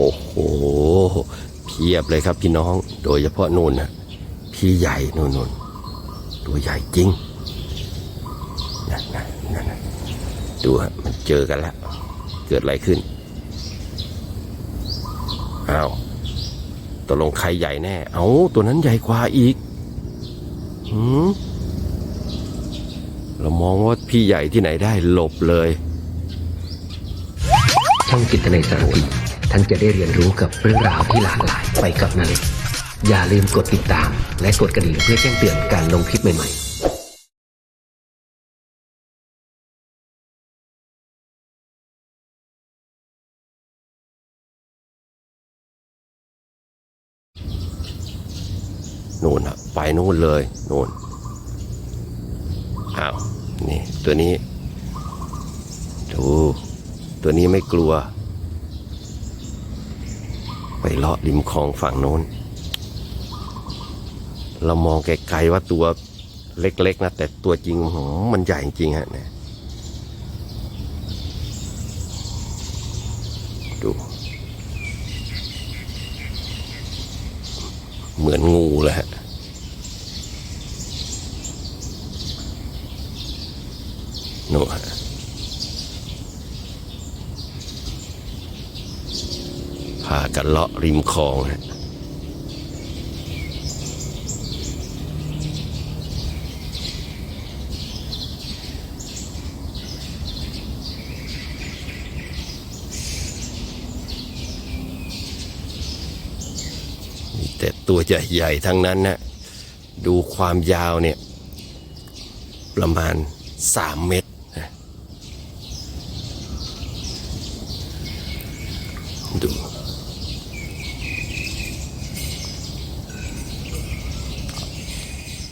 โอ้โหเพียบเลยครับพี่น้อง โดยเฉพาะนู่นนะพี่ใหญ่นู่นนู่นตัวใหญ่จริงนั่นนะนั่นนะดูฮะมันเจอกันแล้ว เกิดอะไรขึ้นอ้าวตกลงใครใหญ่แน่ เอาตัวนั้นใหญ่กว่าอีกหืมเรามองว่าพี่ใหญ่ที่ไหนได้หลบเลย ช่องจิตนาสารพี ท่านจะได้เรียนรู้กับเรื่องราวที่หลากหลายไปกับนาเล็กอย่าลืมกดติดตาม และกดกระดิ่งเพื่อแจ้งเตือนการลงคลิปใหม่ๆนู่นอะไปนู่นเลยนู่นอ้าวนี่ ตัวนี้ ดู ตัวนี้ไม่กลัว ไปเลาะริมคลองฝั่งโน้น เรามองไกลๆว่าตัวเล็กๆนะ แต่ตัวจริงโอ้โหมันใหญ่จริงฮะเนี่ยดู เหมือนงูเลยฮะโน่ฮะากันเลาะริมคลองฮะแต่ตัวใหญ่ๆทั้งนั้นนะดูความยาวเนี่ย ประมาณสามเมตรนะดู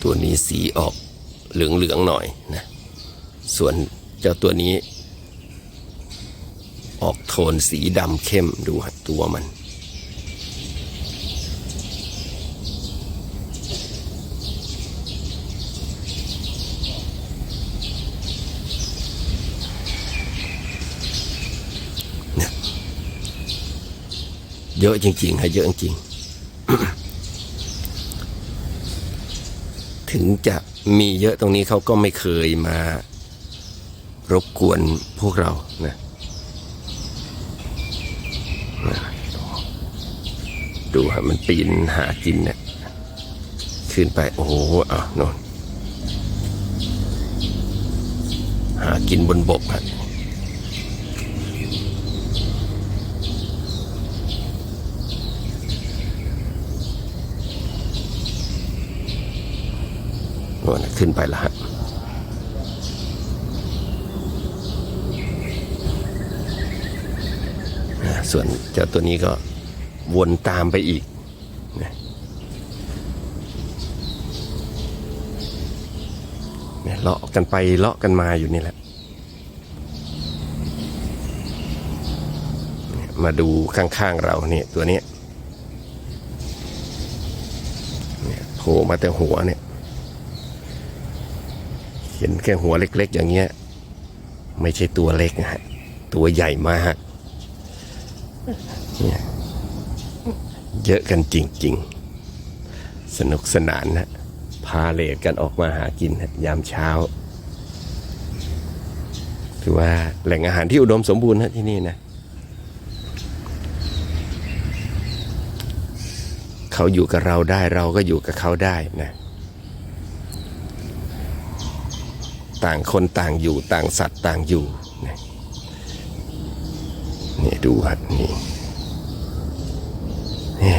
ตัวนี้สีออกเหลืองๆหน่อยนะส่วนเจ้าตัวนี้ ออกโทนสีดำเข้มดูตัวมัน เยอะจริงๆฮะเยอะจริงๆ ถึงจะมีเยอะตรงนี้เขาก็ไม่เคยมารบกวนพวกเรานะดูฮะมันปีนหากินเนะี่ยขึ้นไปโอ้โหอะโนนหากินบนบกฮะ โน่นน่ะ ขึ้นไปแล้วฮะส่วนเจ้าตัวนี้ก็วนตามไปอีกนะเลาะกันไปเลาะกันมาอยู่นี่แหละ มาดูข้างๆเราเนี่ยตัวนี้ยเนี่ยโผล่มาแต่หัวเนี่ย เห็นแค่หัวเล็ก ๆ อย่างเงี้ย ไม่ใช่ตัวเล็กนะฮะ ตัวใหญ่มากเนี่ยเยอะกันจริง ๆ สนุกสนานนะพาเลทกันออกมาหากินฮะยามเช้า ถือว่าแหล่งอาหารที่อุดมสมบูรณ์นะที่นี่นะ เขาอยู่กับเราได้เราก็อยู่กับเขาได้นะ ต่างคนต่างอยู่ต่างสัตว์ต่างอยู่นี่นี่ดูฮะนี่นี่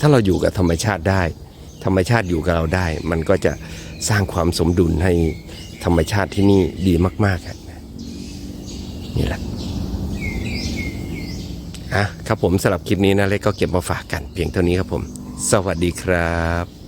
ถ้าเราอยู่กับธรรมชาติได้ ธรรมชาติอยู่กับเราได้ มันก็จะสร้างความสมดุลให้ธรรมชาติที่นี่ดีมากๆครับนี่แหละอะครับผมสำหรับคลิปนี้นะเล็กก็เก็บมาฝากกันเพียงเท่านี้ครับผม สวัสดีครับ